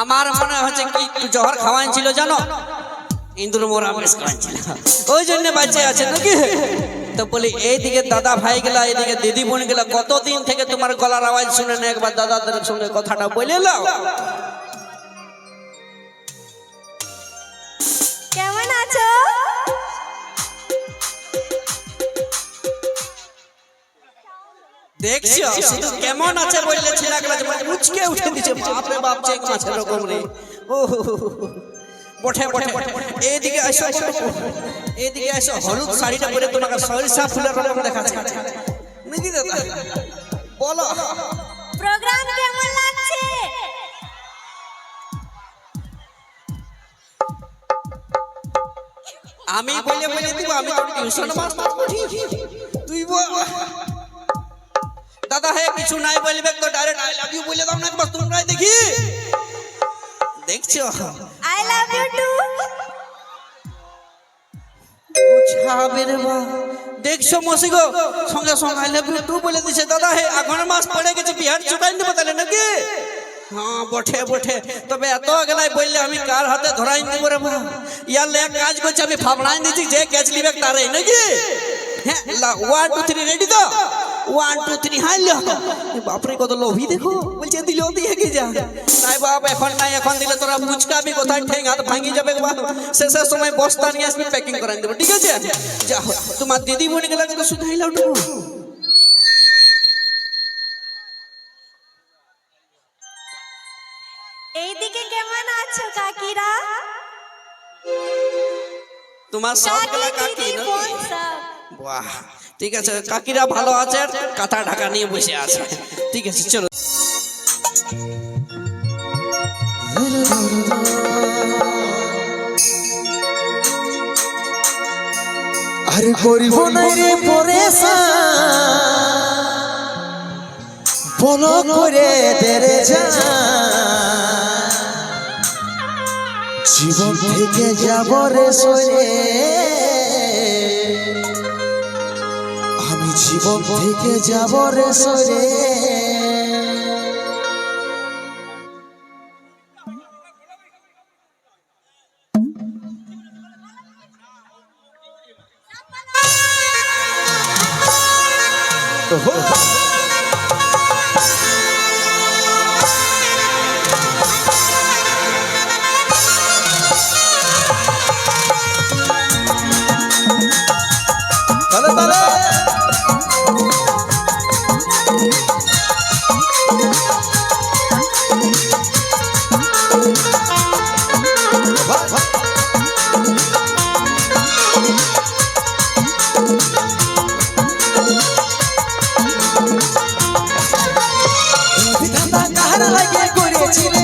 আমার মনে হচ্ছে কি একটু জহর খাওয়ান ছিল জানো? ইন্দুর মোরা বেশ খাওয়ান ওই জন্য বাচ্চা আছে নাকি? তো বলি, এইদিকে দাদা ভাই গেলা, এইদিকে দিদি বোন গেলা, কতদিন থেকে তোমার গলার আওয়াজ শুনে না? একবার দাদাদের সঙ্গে কথাটা বলে নাও। দেখছ? শুধু কেমন আছে বললে ছেলেগুলা মুচকে উঠে দিচ্ছে বাপরে বাপ চেক মাছের রকম রে। ও হো। বঠে বঠে এইদিকে আসো আসো। এইদিকে আসো। হলুদ শাড়িটা পরে তোমাকে সরিষা ফুলের রকম দেখাচ্ছে। নাকি দাদা বলো। প্রোগ্রাম কেমন লাগছে? আমি বলে বলে দিব আমি টিউশন মাস্টার তুই বল। দাদা হে কিছু নাই বলবে তো ডাইরেক্ট আই লাভ ইউ বলে দাও না বাস তোমরাই দেখি। দেখছ? আই লাভ ইউ টু দেখছ মসি গো? সঙ্গে সঙ্গে আই লাভ ইউ টু বলে দিছে। দাদা হে আগুন মাস পড়ে গেছে বিহার চুকাই দেবো তাহলে নাকি? হ্যাঁ বঠে বঠে তবে এত গেলাই বললে আমি কার হাতে ধরাই দিব রে বা ইয়ার লে কাজ করছে আমি ভাবনাই দিচ্ছি যে ক্যাচ লিবে তারে নাকি? হ্যাঁ ওয়ান টু থ্রি রেডি তো? One two three high low বাপরে কত লোভি দেখো। বলছে দিল দিয়ে কি যা। নাই বাপ এখন নাই এখন দিলে তোরা মুচকাবি কোথায়? ঠেং হাত ভাঙি যাবে বাপ। শেষের সময় বস্তা নিয়ে আসবি প্যাকিং করাই দেবো ঠিক আছে? যা তোমার দিদি বোন গেলে কিন্তু শুধু হাইলাও এইদিকে কেমন আছো কাকিরা? তোমার সব কাকি সব বাহ ঠিক আছে কাকিরা ভালো আছে কাঁথা ঢাকা নিয়ে বসে আছে। ঠিক আছে চলো। আর করিব না রে পরেশান বলো করে দেরে যা। জীবন থেকে যাব রে সরে। জীবন থেকে যাব রে সরে। তাহলে তাহলে Caribe.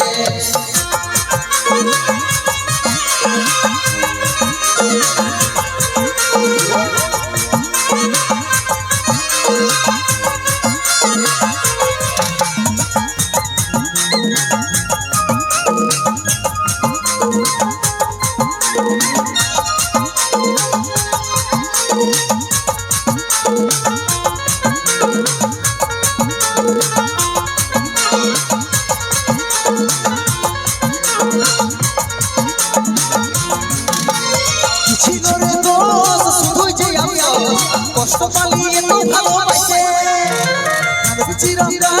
কষ্ট পালিয়ে তো ভালোবাসে। চিরকাল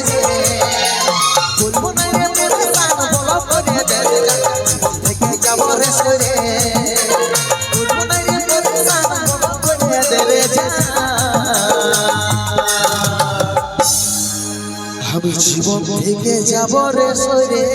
জীবন থেকে যাব রে সরে